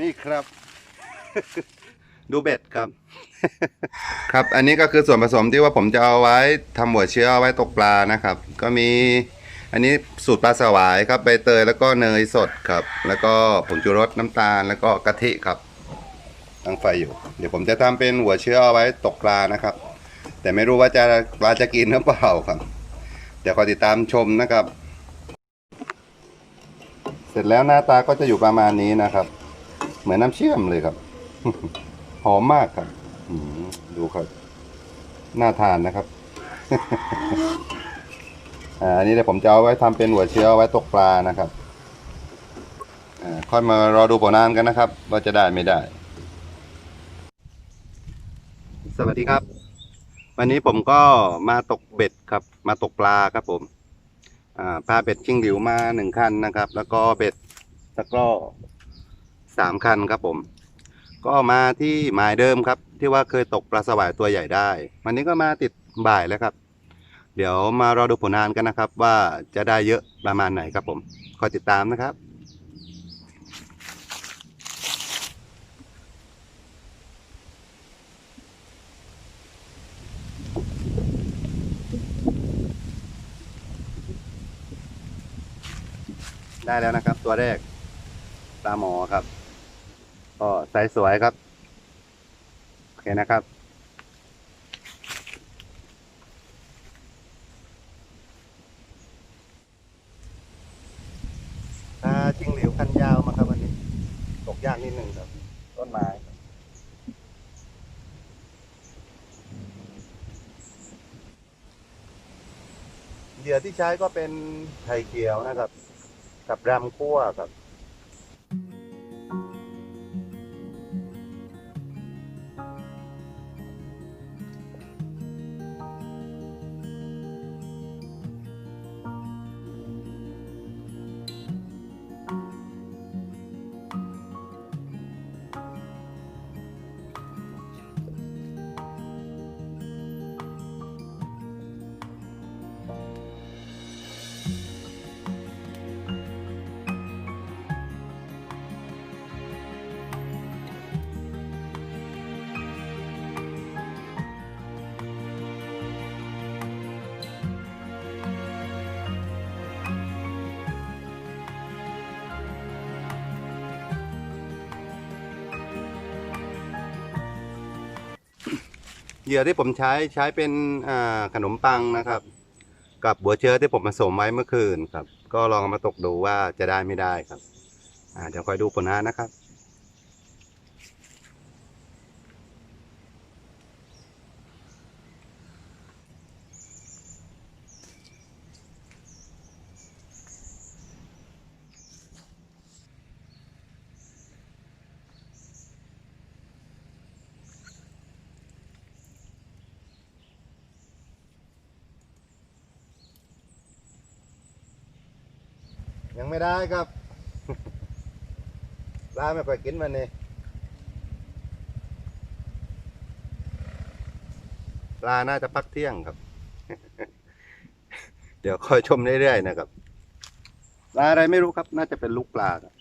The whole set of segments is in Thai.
นี่ครับ ดูเบ็ดครับ ครับ อันนี้ก็คือส่วนผสมที่ว่าผมจะเอาไว้ทำหัวเชื้อเอาไว้ตกปลานะครับ ก็มี อันนี้สูตรปลาสวายครับใบเตยแล้วก็เนยสดครับ แล้วก็ผงชูรสน้ำตาลแล้วก็กะทิครับตั้งไฟอยู่ เดี๋ยวผมจะทำเป็นหัวเชื้อเอาไว้ตกปลานะครับ แต่ไม่รู้ว่าจะปลาจะกินหรือเปล่าครับเดี๋ยวคอยติดตามชมนะครับ เสร็จแล้วหน้าตาก็จะอยู่ประมาณนี้นะครับ เหมือนน้ำเชื่อมเลยครับ หอมมากครับดูครับ น่าทานนะครับอันนี้เดี๋ยวผมจะเอาไว้ทำเป็นหัวเชื้อเอาไว้ตกปลานะครับค่อยมารอดูผลงานกันนะครับ ว่าจะได้ไม่ได้ สวัสดีครับ วันนี้ผมก็มาตกเบ็ดครับ มาตกปลาครับผม ปลาพาเบ็ดชิงหลิวมาหนึ่งคันนะครับ แล้วก็เบ็ดตะกร้อสามคันครับผม ก็มาที่หมายเดิมครับ ที่ว่าเคยตกปลาสวายตัวใหญ่ได้ วันนี้ก็มาติดบ่ายแล้วครับ เดี๋ยวมารอดูผลงานกันนะครับ ว่าจะได้เยอะประมาณไหนครับผม คอยติดตามนะครับ ได้แล้วนะครับ ตัวแรกปลาหมอครับ ก็ไซส์สวยครับ โอเคนะครับปลาจิ้งหลิวคันยาวมาครับวันนี้ ตกยากนิดหนึ่งครับ ต้นไม้เหยื่อที่ใช้ก็เป็นไข่เขียวนะครับ กับรำคั่วกับ เหยื่อที่ผมใช้ใช้เป็นอ่าขนมปังนะครับ กับบัวเชื้อที่ผมผสมไว้เมื่อคืนครับ ก็ลองเอามาตกดูว่าจะได้ไม่ได้ครับอ่าเดี๋ยวคอยดูผลงานนะครับ ยังไม่ได้ครับ ปลาไม่ค่อยกินมันนี่ปลาน่าจะพักเที่ยงครับ เดี๋ยวคอยชมเรื่อยๆนะครับ ปลาอะไรไม่รู้ครับ น่าจะเป็นลูกปลาครับ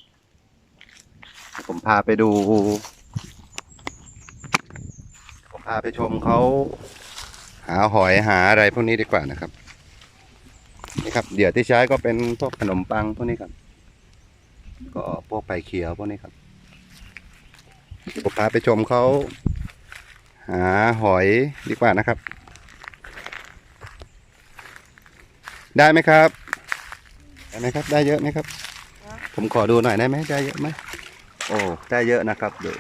ผมพาไปดู ผมพาไปชมเขา หาหอยหาอะไรพวกนี้ดีกว่านะครับ ครับเหยื่อที่ใช้ก็เป็นพวกขนมปังพวกนี้ครับ ก็พวกไผ่เขียวพวกนี้ครับผมพาไปชมเขาหาหอยดีกว่านะครับ ได้ไหมครับ ได้ไหมครับ ได้เยอะไหมครับ ผมขอดูหน่อยได้ไหมได้เยอะไหมโอ้ได้เยอะนะครับดู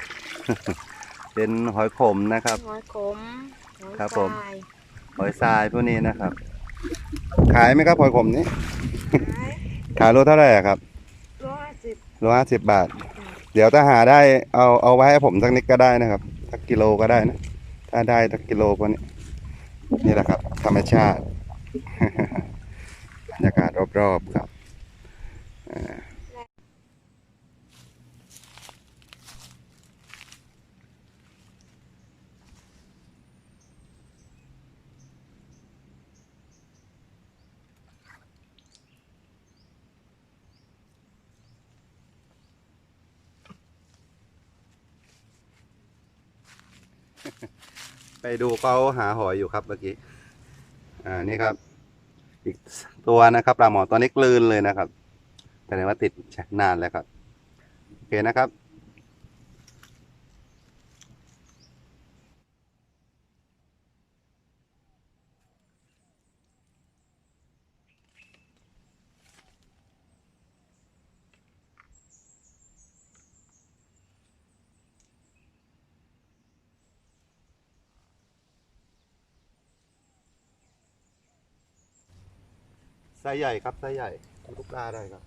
เป็นหอยขมนะครับ หอยขมหอยครับผมทรายหอยทรายพวกนี้นะครับ ขายไหมครับหอยขมนี้ขายขายโลเท่าไหร่อะครับร้อยสิบโลห้าสิบบาท เดี๋ยวถ้าหาได้เอาเอาไว้ให้ผมสักนิดก็ได้นะครับสักกิโลก็ได้นะ ถ้าได้สักกิโลพวกนี้นี่แหละครับ ธรรมชาติบรรยากาศรอบๆครับ ไปดูเขาหาหอยอยู่ครับเมื่อกี้ อ่า นี่ครับ อีกตัวนะครับปลาหมอตัวนี้กลืนเลยนะครับแสดงว่าติดนานแล้วครับ โอเคนะครับ ไซส์ใหญ่ครับไซส์ใหญ่ทุกปลาได้ครับ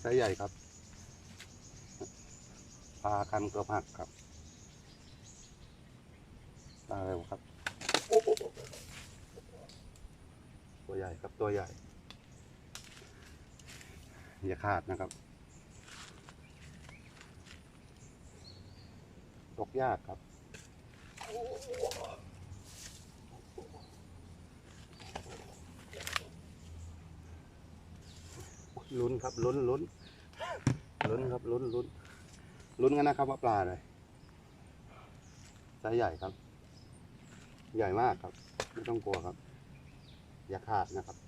ไซส์ใหญ่ครับปลาคันเกือบหักครับปลาอะไรวครับ ตัวใหญ่ครับตัวใหญ่ อย่าขาดนะครับ ตกยากครับ ลุ้นครับลุ้นลุ้นลุ้นครับลุ้นลุ้นลุ้นกันนะครับว่าปลาอะไรไซส์ใหญ่ครับ ใหญ่มากครับ ไม่ต้องกลัวครับ อย่าขาดนะครับ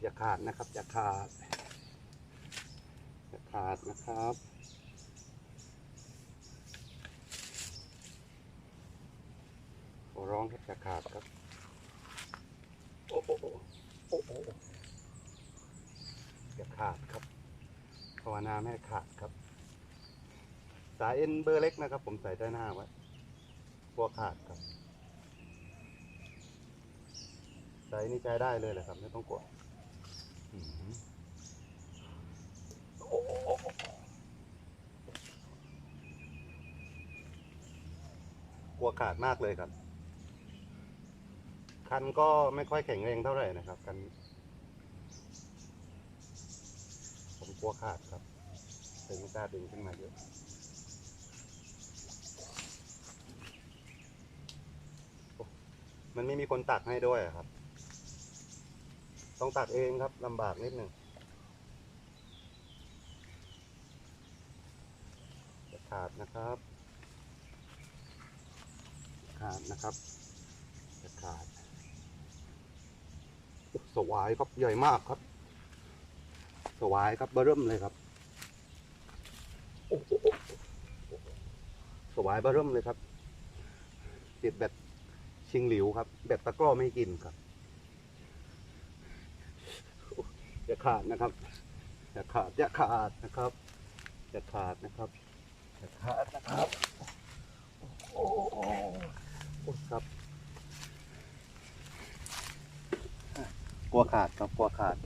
อย่าขาดนะครับ อย่าขาด อย่าขาดนะครับขอร้องครับอย่าขาดครับโอ้โหโอ้โหอย่าขาดครับภาวนาไม่ให้ขาดครับ สายเอ็นเบอร์เล็กนะครับ ผมใส่ด้านหน้าไว้กลัวขาดครับ สายนี้ใช้ได้เลยแหละครับ ไม่ต้องกลัวกลัวขาดมากเลยครับ คันก็ไม่ค่อยแข็งแรงเท่าไหร่นะครับ คันผมกลัวขาดครับเลยไม่กล้าดึงขึ้นมาเยอะ มันไม่มีคนตักให้ด้วยครับ ต้องตักเองครับลำบากนิดหนึ่งจะขาดนะครับ ขาดนะครับจะขาดสวายครับใหญ่มากครับ สวายครับเริ่มเลยครับโอ้โหสวายเริ่มเลยครับติดแบบ ชิงหลิวครับ แบบตะกร้อไม่กินครับอย่าขาดนะครับอย่าขาดอย่าขาดนะครับอย่าขาดนะครับอย่าขาดนะครับ โอ้โหโอ้ครับกลัวขาดครับกลัวขาด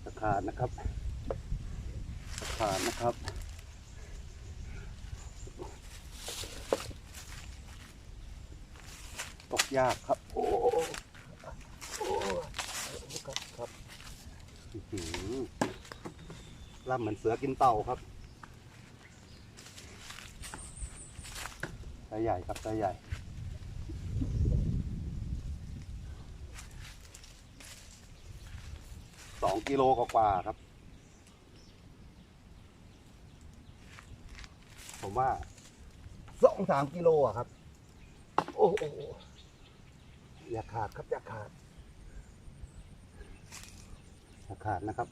อย่าขาดนะครับอย่าขาดนะครับ ตกยากครับ โอ้โหโอ้โหครับครับล่ำเหมือนเสือกินเต่าครับไซส์ใหญ่ครับไซส์ใหญ่สองกิโลกว่าครับ ผมว่าสองสามกิโลอะครับ โอ้โห อย่าขาดครับอย่าขาดอย่าขาดนะครับ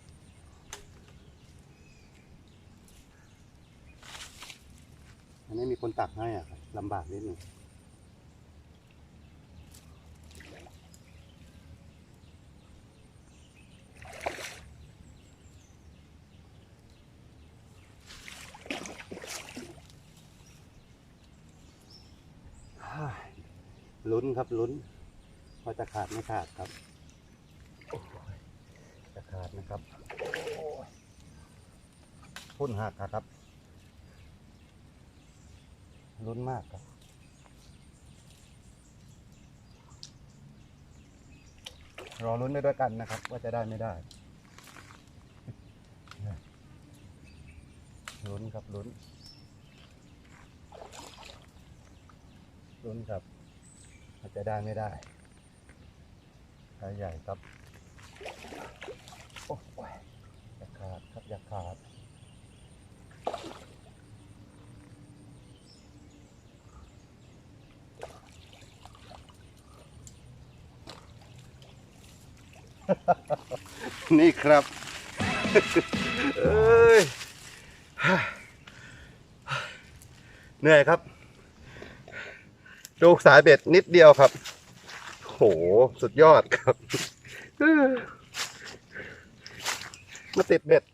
อันนี้มีคนตักให้อะครับลำบากนิดหนึ่งลุ้นครับลุ้น ว่าจะขาดไม่ขาดครับโอ้ยจะขาดนะครับโอ้ยพุ่นหักอะครับลุ้นมากครับครอลุ้นไปด้วยกันนะครับ ว่าจะได้ไม่ได้ลุ้นครับลุ้นลุ้นครับว่าจะได้ไม่ได้ สาใหญ่ครับ โอ้ยอย่าขาดครับอย่าขาดนี่ครับเอ้ยเหนื่อยครับดูสายเบ็ดนิดเดียวครับ หสุดยอดครับมาติดเบ็ด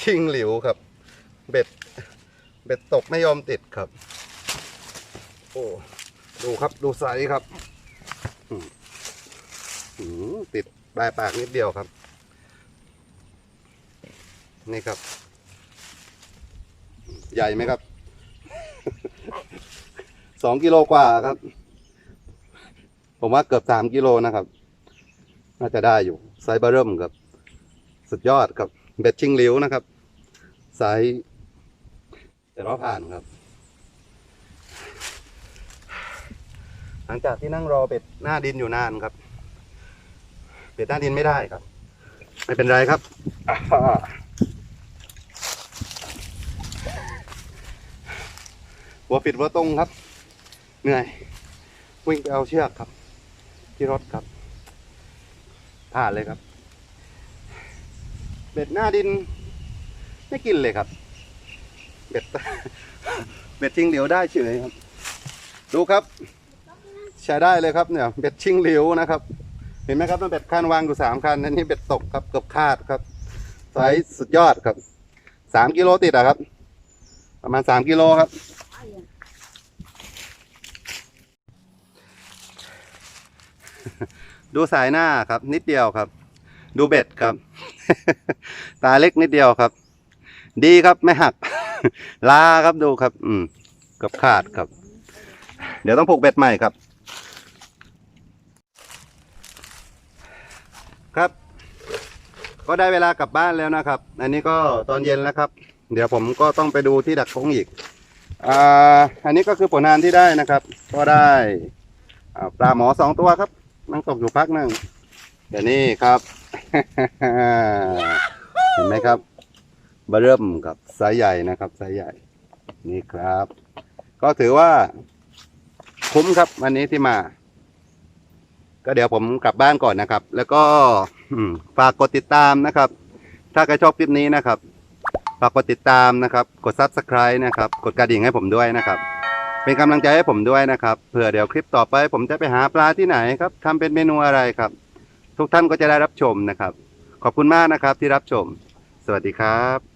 ชิงหลิวครับ เบ็ด เบ็ดตกไม่ยอมติดครับ โอ้ดูครับดูไซส์ครับหืมติดปลายปากนิดเดียวครับ นี่ครับ ใหญ่ไหมครับ สองกิโลกว่าครับ ผมว่าเกือบสามกิโลนะครับ น่าจะได้อยู่ไซส์เบอร์เริ่มครับ สุดยอดครับเบ็ดชิงหลิวนะครับไซส์แต่ว่าผ่านครับ หลังจากที่นั่งรอเป็ดหน้าดินอยู่นานครับ เป็ดหน้าดินไม่ได้ครับ ไม่เป็นไรครับหัวปิดหัวตรงครับ เหนื่อย วิ่งไปเอาเชือกครับ ที่รถครับ ผ่านเลยครับ เบ็ดหน้าดิน ไม่กินเลยครับ เบ็ด เบ็ดชิงเหลียวได้เฉยครับ ดูครับ ใช้ได้เลยครับเนี่ย เบ็ดชิงเหลียวนะครับ เห็นไหมครับมันเบ็ดคันวางอยู่สามคันอันนี้เบ็ดตกครับเกือบคาดครับไซส์สุดยอดครับสามกิโลติดอะครับ ประมาณสามกิโลครับ ดูสายหน้าครับ นิดเดียวครับ ดูเบ็ดครับ ตาเล็กนิดเดียวครับ ดีครับไม่หัก ลาครับดูครับ อืมกือบขาดครับ เดี๋ยวต้องผูกเบ็ดใหม่ครับ ครับ ก็ได้เวลากลับบ้านแล้วนะครับ อันนี้ก็ตอนเย็นแล้วครับ เดี๋ยวผมก็ต้องไปดูที่ดักกุ้งอีกอ่าอันนี้ก็คือผลงานที่ได้นะครับ ก็ได้ปลาหมอสองตัวครับ นั่งตกอยู่พักหนึ่งเดี๋ยวนี้ครับ เห็นไหมครับบเริ่มกับไซส์ใหญ่นะครับไซส์ใหญ่ นี่ครับ ก็ถือว่า คุ้มครับวันนี้ที่มา ก็เดี๋ยวผมกลับบ้านก่อนนะครับ แล้วก็ฝากกดติดตามนะครับ ถ้าใครชอบคลิปนี้นะครับฝากกดติดตามนะครับ กด subscribe นะครับ กดกระดิ่งให้ผมด้วยนะครับ เป็นกำลังใจให้ผมด้วยนะครับเผื่อเดี๋ยวคลิปต่อไป ผมจะไปหาปลาที่ไหนครับทำเป็นเมนูอะไรครับ ทุกท่านก็จะได้รับชมนะครับ ขอบคุณมากนะครับที่รับชม สวัสดีครับ